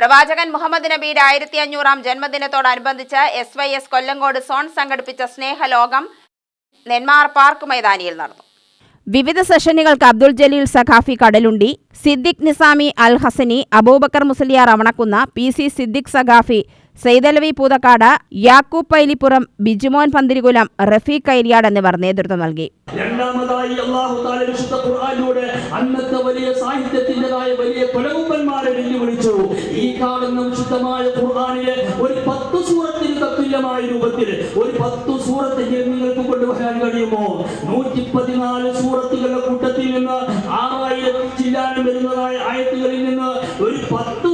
പ്രവാചകൻ മുഹമ്മദ് നബിയുടെ ആയിരത്തി അഞ്ഞൂറാം ജന്മദിനത്തോടനുബന്ധിച്ച് S Y S Kollengode zone സംഘടിപ്പിച്ച സ്നേഹലോകം നെന്മാർ പാർക്ക് മൈതാനിയിൽ നടന്നു. വിവിധ സെഷനുകൾക്ക് അബ്ദുൾ ജലീൽ സഖാഫി കടലുണ്ടി സിദ്ദിഖ് നിസാമി അൽ ഹസനി അബൂബക്കർ മുസ്ലിയാർ റവണക്കുന്ന പി സി സിദ്ദിഖ് സഖാഫി സെയ്തലവി പൂതക്കാട് യാക്കൂബ് പൈലിപ്പുറം ബിജുമോൻ പന്തിരികുലം റഫീഖ് കൈരിയാട് എന്നിവർ നേതൃത്വം നൽകി. രണ്ടാമതായി അള്ളാഹു വിശുദ്ധ ഖുർആനിലൂടെ അന്നത്തെ വലിയ സാഹിത്യത്തിന്റെതായ വലിയ കുലകുമ്പന്മാരെ വെല്ലുവിളിച്ചു. ഈ കാണുന്ന വിശുദ്ധമായ ഖുർആനിലെ ഒരു പത്ത് സൂറത്തിന് തത്തുല്യമായ രൂപത്തിൽ ഒരു പത്ത് സൂറത്തിൽ നിങ്ങൾക്ക് കൊണ്ടുവരാൻ കഴിയുമോ? നൂറ്റി പതിനാല് സൂറത്തുകളുടെ കൂട്ടത്തിൽ നിന്ന് ആറായിരം ചില്ലാനും വരുന്നതായ ആയത്തുകളിൽ നിന്ന് ഒരു പത്ത്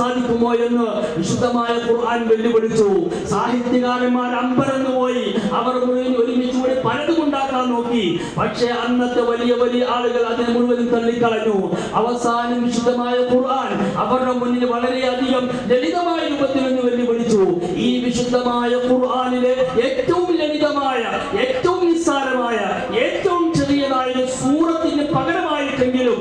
സാധിക്കുമോ എന്ന് വിശുദ്ധമായ ഖുർആൻ വെല്ലുവിളിച്ചു. സാഹിത്യകാരന്മാർ അമ്പരന്നു പോയി. അവർ മുഴുവൻ ഒരുമിച്ച് കൂടി പലതും ഉണ്ടാക്കാൻ നോക്കി. പക്ഷേ അന്നത്തെ വലിയ വലിയ ആളുകൾ അതിനെ മുഴുവനും തള്ളിക്കളഞ്ഞു. അവസാനം വിശുദ്ധമായ ഖുർആൻ അവരുടെ മുന്നിൽ വളരെയധികം ലളിതമായ രൂപത്തിൽ നിന്ന് വെല്ലുവിളിച്ചു. ഈ വിശുദ്ധമായ ഖുർആനിലെ ഏറ്റവും ലളിതമായ ഏറ്റവും നിസ്സാരമായ ഏറ്റവും ചെറിയതായ ഒരു സൂറത്തിന് പകരമായിട്ടെങ്കിലും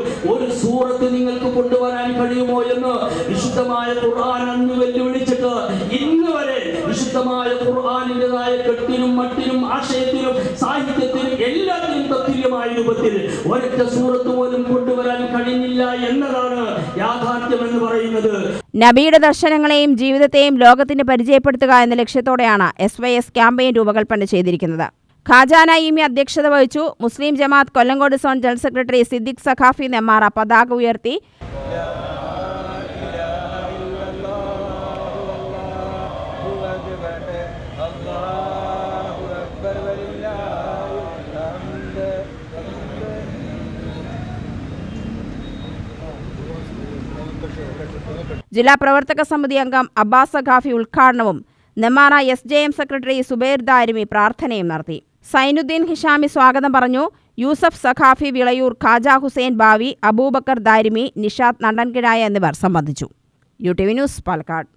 ഒരു സൂറത്ത് നിങ്ങൾക്ക് കൊണ്ടുവരാൻ കഴിയുമോ എന്ന് വിശുദ്ധമായ ഖുർആൻ അന്ന് വെല്ലുവിളിച്ചിട്ട് ഇന്ന് വരെ വിശുദ്ധമായ ഖുർആാനിന്റെതായ കെട്ടിനും മട്ടിനും ആശയത്തിനും സാഹിത്യത്തിനും എല്ലാത്തിനും തത്തുല്യമായ രൂപത്തിൽ ഒരൊറ്റ സൂറത്ത് പോലും കൊണ്ടുവരാൻ കഴിഞ്ഞില്ല എന്നതാണ് യാഥാർത്ഥ്യം എന്ന് പറയുന്നത്. നബിയുടെ ദർശനങ്ങളെയും ജീവിതത്തെയും ലോകത്തിന് പരിചയപ്പെടുത്തുക എന്ന ലക്ഷ്യത്തോടെയാണ് എസ് വൈ എസ് ക്യാമ്പയിൻ രൂപകൽപ്പന ചെയ്തിരിക്കുന്നത്. ഖാജാന ഇമി അധ്യക്ഷത വഹിച്ചു. Muslim Jamaath Kollengode zone general secretary Siddique Saqafi Nemmara പതാക ഉയർത്തി. ജില്ലാ പ്രവർത്തക സമിതി അംഗം അബ്ബാസ് സഖാഫി ഉദ്ഘാടനവും. Nemmara S J M secretary Zubair Darimi പ്രാർത്ഥനയും നടത്തി. സൈനുദ്ദീൻ ഹിഷാമി സ്വാഗതം പറഞ്ഞു. യൂസഫ് സഖാഫി വിളയൂർ ഖാജ ഹുസൈൻ ബാവി അബൂബക്കർ ദാരിമി നിഷാദ് നണ്ടൻകിഴായ എന്നിവർ സംബന്ധിച്ചു. U T V news Palakkad.